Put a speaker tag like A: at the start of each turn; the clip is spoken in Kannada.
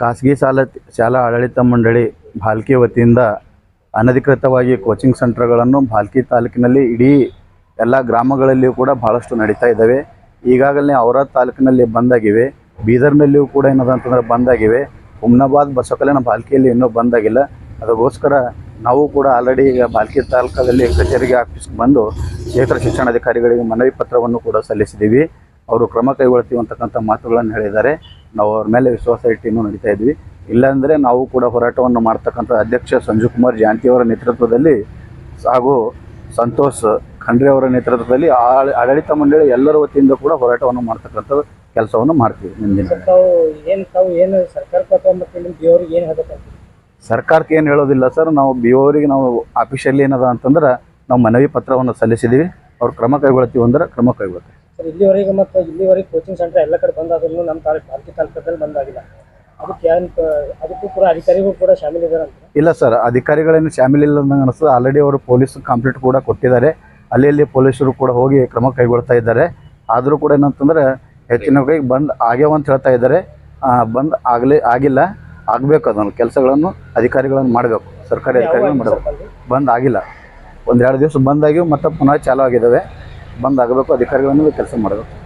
A: ಖಾಸಗಿ ಸಾಲ ಶಾಲಾ ಆಡಳಿತ ಮಂಡಳಿ ಭಾಲ್ಕಿ ವತಿಯಿಂದ ಅನಧಿಕೃತವಾಗಿ ಕೋಚಿಂಗ್ ಸೆಂಟರ್ಗಳನ್ನು ಭಾಲ್ಕಿ ತಾಲೂಕಿನಲ್ಲಿ ಇಡೀ ಎಲ್ಲ ಗ್ರಾಮಗಳಲ್ಲಿಯೂ ಕೂಡ ಭಾಳಷ್ಟು ನಡೀತಾ ಇದ್ದಾವೆ. ಈಗಾಗಲೇ ಔರಾದ್ ತಾಲೂಕಿನಲ್ಲಿ ಬಂದಾಗಿವೆ. ಬೀದರ್ನಲ್ಲಿಯೂ ಕೂಡ ಏನದ ಅಂತಂದ್ರೆ ಬಂದಾಗಿವೆ. ಹುಮ್ನಾಬಾದ್ ಬಸವಕಲ್ಯಾಣ ಭಾಲ್ಕಿಯಲ್ಲಿ ಇನ್ನೂ ಬಂದಾಗಿಲ್ಲ. ಅದಕ್ಕೋಸ್ಕರ ನಾವು ಕೂಡ ಆಲ್ರೆಡಿ ಈಗ ಭಾಲ್ಕಿ ತಾಲೂಕದಲ್ಲಿ ಕಚೇರಿಗೆ ಆಫೀಸ್ಗೆ ಬಂದು ಕ್ಷೇತ್ರ ಶಿಕ್ಷಣಾಧಿಕಾರಿಗಳಿಗೆ ಮನವಿ ಪತ್ರವನ್ನು ಕೂಡ ಸಲ್ಲಿಸಿದ್ದೀವಿ. ಅವರು ಕ್ರಮ ಕೈಗೊಳ್ತೀವಿ ಅಂತಕ್ಕಂಥ ಮಾತುಗಳನ್ನು ಹೇಳಿದ್ದಾರೆ. ನಾವು ಅವ್ರ ಮೇಲೆ ವಿಶ್ವಾಸ ಇಟ್ಟು ಇನ್ನೂ ನಡೀತಾ ಇದ್ವಿ. ಇಲ್ಲಾಂದರೆ ನಾವು ಕೂಡ ಹೋರಾಟವನ್ನು ಮಾಡ್ತಕ್ಕಂಥ ಅಧ್ಯಕ್ಷ ಸಂಜು ಕುಮಾರ್ ಜಾಂತಿ ಅವರ ನೇತೃತ್ವದಲ್ಲಿ ಹಾಗೂ ಸಂತೋಷ್ ಖಂಡ್ರೆ ಅವರ ನೇತೃತ್ವದಲ್ಲಿ ಆಡಳಿತ ಮಂಡಳಿ ಎಲ್ಲರ ವತಿಯಿಂದ ಕೂಡ ಹೋರಾಟವನ್ನು ಮಾಡ್ತಕ್ಕಂಥ ಕೆಲಸವನ್ನು ಮಾಡ್ತೀವಿ ಮುಂದಿನ
B: ಸರ್ಕಾರಕ್ಕೆ ಏನು ಹೇಳ್ಬೇಕಂತ
A: ಸರ್ಕಾರಕ್ಕೆ ಏನು ಹೇಳೋದಿಲ್ಲ ಸರ್. ನಾವು ಬಿ ಅವರಿಗೆ ನಾವು ಆಫೀಷಿಯಲಿ ಏನದ ಅಂತಂದ್ರೆ ನಾವು ಮನವಿ ಪತ್ರವನ್ನು ಸಲ್ಲಿಸಿದ್ದೀವಿ ಅವ್ರು ಕ್ರಮ ಕೈಗೊಳ್ತೀವಿ ಅಂದ್ರೆ ಕ್ರಮ ಕೈಗೊಳ್ತೀವಿ
B: ಇಲ್ಲಿವರೆಗೆ ಮತ್ತು ಇಲ್ಲಿವರೆಗೆ ಕೋಚಿಂಗ್ ಸೆಂಟರ್ ಎಲ್ಲ ಕಡೆ ಬಂದಾದ್ರೂ ನಮ್ಮ ತಾಲೂಕು ಪಾಲಿಕೆ ತಾಲೂಕದಲ್ಲಿ ಬಂದಾಗಿಲ್ಲ. ಅದಕ್ಕೆ ಏನು ಅದಕ್ಕೂ ಕೂಡ ಅಧಿಕಾರಿಗಳು ಕೂಡ ಶಾಮೀಲ್ ಇದ್ದಾರೆ ಅಂತ.
A: ಇಲ್ಲ ಸರ್ ಅಧಿಕಾರಿಗಳೇನು ಶಾಮೀಲ್ ಇಲ್ಲ ಅನ್ನಂಗೆ ಅನಿಸ್ತದೆ. ಆಲ್ರೆಡಿ ಅವರು ಪೊಲೀಸ್ ಕಂಪ್ಲೇಂಟ್ ಕೂಡ ಕೊಟ್ಟಿದ್ದಾರೆ. ಅಲ್ಲಿ ಅಲ್ಲಿ ಪೊಲೀಸರು ಕೂಡ ಹೋಗಿ ಕ್ರಮ ಕೈಗೊಳ್ತಾ ಇದ್ದಾರೆ. ಆದರೂ ಕೂಡ ಏನಂತಂದ್ರೆ ಹೆಚ್ಚಿನ ಕೈಗೆ ಬಂದ್ ಆಗ್ಯಾವ ಅಂತ ಹೇಳ್ತಾ ಇದ್ದಾರೆ. ಬಂದ್ ಆಗಲೇ ಆಗಿಲ್ಲ. ಆಗಬೇಕು ಅದನ್ನು ಕೆಲಸಗಳನ್ನು ಅಧಿಕಾರಿಗಳನ್ನು ಮಾಡಬೇಕು. ಸರ್ಕಾರಿ ಅಧಿಕಾರಿಗಳು ಮಾಡಬೇಕು. ಬಂದ್? ಆಗಿಲ್ಲ. ಒಂದೆರಡು ದಿವಸ ಬಂದಾಗಿ ಮತ್ತೆ ಪುನಃ ಚಾಲು ಆಗಿದ್ದಾವೆ. ಬಂದ್ ಆಗಬೇಕು ಅಧಿಕಾರಿಗಳನ್ನು ಕೆಲಸ ಮಾಡಬೇಕು